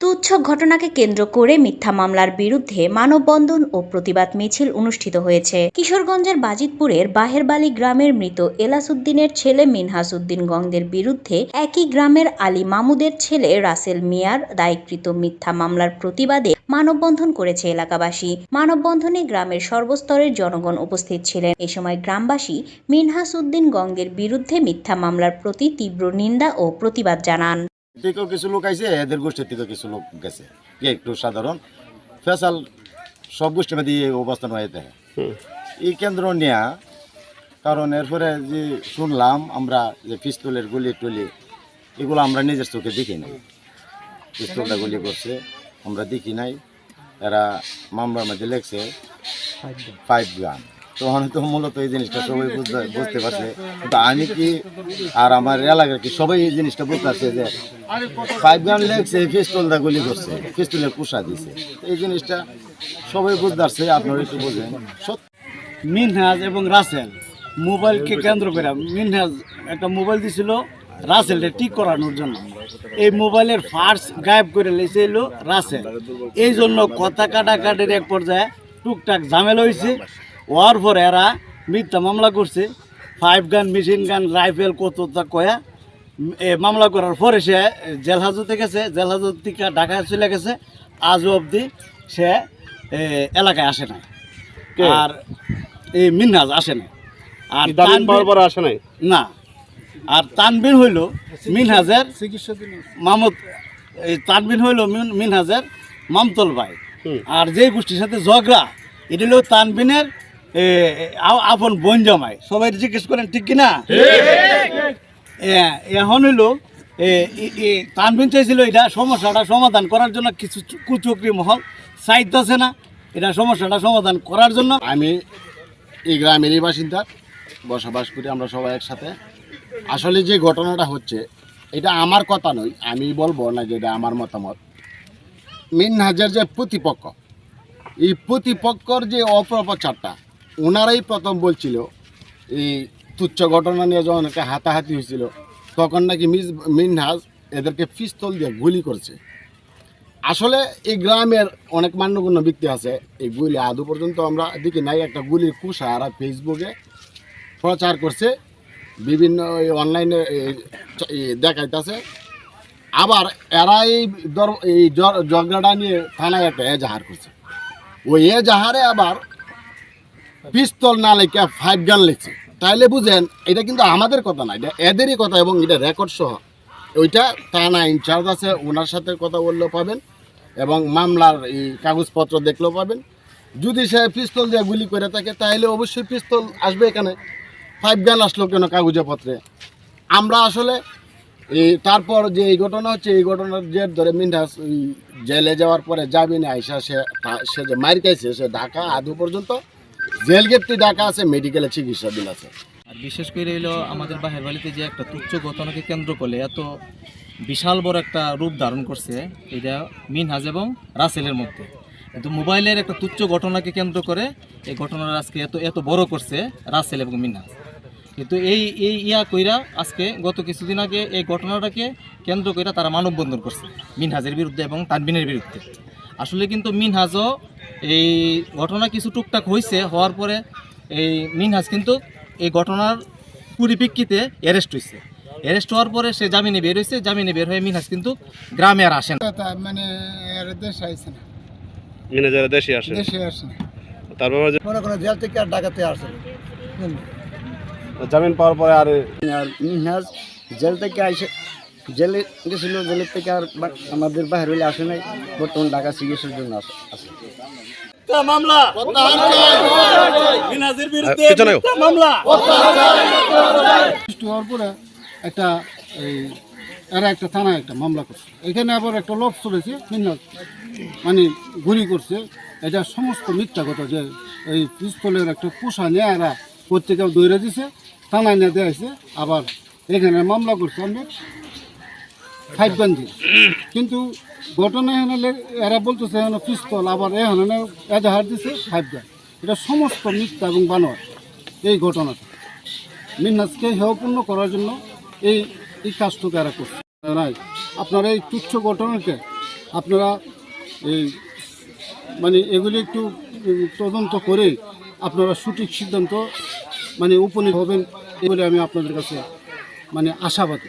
তুচ্ছ ঘটনাকে কেন্দ্র করে মিথ্যা মামলার বিরুদ্ধে মানববন্ধন ও প্রতিবাদ মিছিল অনুষ্ঠিত হয়েছে। কিশোরগঞ্জের বাজিতপুরের বাহেরবালি গ্রামের মৃত এলাসুদ্দিনের ছেলে মিনহাস উদ্দিন গঙ্গের বিরুদ্ধে একই গ্রামের আলী মামুদের ছেলে রাসেল মিয়ার দায়কৃত মিথ্যা মামলার প্রতিবাদে মানববন্ধন করেছে এলাকাবাসী। মানববন্ধনে গ্রামের সর্বস্তরের জনগণ উপস্থিত ছিলেন। এ সময় গ্রামবাসী মিনহাস উদ্দিন গঙ্গের বিরুদ্ধে মিথ্যা মামলার প্রতি তীব্র নিন্দা ও প্রতিবাদ জানান। থেকেও কিছু লোক আইছে এদের গোষ্ঠীর থেকেও কিছু লোক গেছে। কি একটু সাধারণ ফেসাল সব গোষ্ঠীর মধ্যে অবস্থান হয়ে থাকে এই কেন্দ্র নেয়া কারণ এরপরে যে শুনলাম আমরা যে পিস্তলের গুলি টুলি এগুলো আমরা নিজের চোখে দেখি নাই। পিস্তলটা গুলি করছে আমরা দেখি নাই। এরা মামলার মধ্যে লেখছে ফাইভ গান তখন তো মূলত এই জিনিসটা সবাই বুঝতে বুঝতে পারছে। কিন্তু আমি কি আর আমার এলাকার কি সবাই এই জিনিসটা বুঝতে পারছে যে ফাইভ গান লেগছে পিস্তলটা গুলি করছে পিস্তলের কুষা দিছে। এই জিনিসটা সবাই বুঝতে পারছে, আপনারা একটু বোঝেন মিনহাজ এবং রাসেল মোবাইলকে কেন্দ্র করে মিনহাজ একটা মোবাইল দিছিল রাসেলটা ঠিক করানোর জন্য। এই মোবাইলের ফার্স্ট গায়েব করে লেছে এলো রাসেল। এই জন্য কথা কাটাকাটির এক পর্যায়ে টুকটাক ঝামেলা হয়েছে হওয়ার পর এরা মিথ্যা মামলা করছে। ফাইভ গান মেশিন গান রাইফেল কত তা কয়া। এ মামলা করার পরে সে জেল হাজতে গেছে জেল হাজত থেকে ঢাকায় চলে গেছে। আজও অবধি সে এলাকায় আসে না আর এই মিনহাজ আসে না আর তানভীর- আসে নাই? না। আর তানবিন হইল মিনহাজের মামদ এই তানবিন হইল মিন- মিনহাজের মামতল ভাই। আর যে গোষ্ঠীর সাথে ঝগড়া এটা হলো তানবিনের আপন বোন জামাই। সবাই জিজ্ঞেস করেন, ঠিক কিনা? এখন হইল তানবিন চাইছিল এটা সমস্যাটা সমাধান করার জন্য কিছু কুচক্রি মহল। চাইতেছে না, এটা সমস্যাটা সমাধান করার জন্য। আমি এই গ্রামেরই বাসিন্দা, বসবাস করি আমরা সবাই একসাথে। আসলে যে ঘটনাটা হচ্ছে, এটা আমার কথা নয়, আমি বলব না যে এটা আমার মতামত। মিনহাজের যে প্রতিপক্ষ, এই প্রতিপক্ষর যে অপপ্রচারটা ওনারাই প্রথম বলছিল, এই তুচ্ছ ঘটনা নিয়ে যখন একটা হাতাহাতি হয়েছিল, তখন নাকি মিস মিনহাজ এদেরকে পিস্তল দিয়ে গুলি করছে। আসলে এই গ্রামের অনেক মান্যগণ্য ব্যক্তি আছে, এই গুলি আদৌ পর্যন্ত আমরা দেখি নাই। একটা গুলির কুষা আর ফেসবুকে প্রচার করছে, বিভিন্ন অনলাইনে দেখাইতেছে। আবার এরা এই এই ঝগড়াটা নিয়ে থানায় একটা এজাহার করছে। ওই এজাহারে আবার পিস্তল না লেখা ফাইভ গান লিখছে। তাইলে বুঝেন, এটা কিন্তু আমাদের কথা না, এটা এদেরই কথা এবং এটা রেকর্ড সহ। ওইটা থানা ইনচার্জ আছে, ওনার সাথে কথা বললেও পাবেন এবং মামলার এই কাগজপত্র দেখলেও পাবেন। যদি সে পিস্তল দিয়ে গুলি করে থাকে তাহলে অবশ্যই পিস্তল আসবে এখানে। ফাইভ গান আসলো কেন কাগজে পত্রে আমরা আসলে এই তারপর যে এই ঘটনা হচ্ছে, এই ঘটনার জের ধরে মিন্ডাস জেলে যাওয়ার পরে যাবি না আইসা সে সে যে মার খাইছে, সে ঢাকা আদৌ পর্যন্ত জেল গেটটি ঢাকা আছে, মেডিকেলে চিকিৎসাধীন আছে। আর বিশেষ করে হলো আমাদের বাহের বাড়িতে যে একটা তুচ্ছ ঘটনাকে কেন্দ্র করে এত বিশাল বড় একটা রূপ ধারণ করছে, এটা মিনহাজ এবং রাসেলের মধ্যে। কিন্তু মোবাইলের একটা তুচ্ছ ঘটনাকে কেন্দ্র করে এই ঘটনার আজকে এত এত বড় করছে রাসেল এবং মিনহাজ। কিন্তু এই এই ইয়া কইরা আজকে গত কিছুদিন আগে এই ঘটনাটাকে কেন্দ্র কইরা তারা মানববন্ধন করছে, মিনহাজের বিরুদ্ধে এবং তানবিনের বিরুদ্ধে। আসলে কিন্তু মিনহাজও এই ঘটনা কিছু টুকটাক হয়েছে হওয়ার পরে এই মিনহাজ কিন্তু এই ঘটনার পরিপ্রেক্ষিতে অ্যারেস্ট হয়েছে অ্যারেস্ট হওয়ার পরে সে জামিনে বের হয়েছে জামিনে বের হয়ে মিনহাজ কিন্তু গ্রামে আর আসেন মানে এর দেশ আইছে না। ম্যানেজার দেশে আসে? দেশে আসে না। তারপর মনে কোনো জেল থেকে আর ডাকাতে আসে জামিন পাওয়ার পরে আর মিনহাজ জেল থেকে আইসে জেলে গেছিল জেলের থেকে আর বা- আমাদের বাইরে আসে নাই। বর্তমান ঢাকা চিকিৎসার জন্য আসে। আসে মামলা। মিনহাজের বিরুদ্ধে মিথ্যা মামলা। হওয়ার পরে একটা এই এরা একটা থানায় একটা মামলা করছে। এখানে আবার একটা লোক চলেছে মানে গুলি করছে। এটা সমস্ত মিথ্যা কথা যে এই পিস্তলের একটা পোষা নিয়ে এরা পত্রিকাও দৌড়ে দিছে থানায় নিয়ে দেয়াছে আবার এখানে মামলা করছে। আমরা গান্ধী কিন্তু ঘটনা এখানে এরা বলতেছে এখানে পিস্তল, আবার এখানে এজাহার দিছে ফাইভ গান এটা সমস্ত মিথ্যা এবং বানোয়ার এই ঘটনাটা। মিন্নাসকে হেয়পূর্ণ করার জন্য এই এই কাজটুকু এরা করছে। নাই, আপনার এই তুচ্ছ ঘটনাকে আপনারা এই মানে এগুলি একটু তদন্ত করে আপনারা সঠিক সিদ্ধান্ত মানে উপনীত হবেন বলে আমি আপনাদের কাছে মানে আশাবাদী।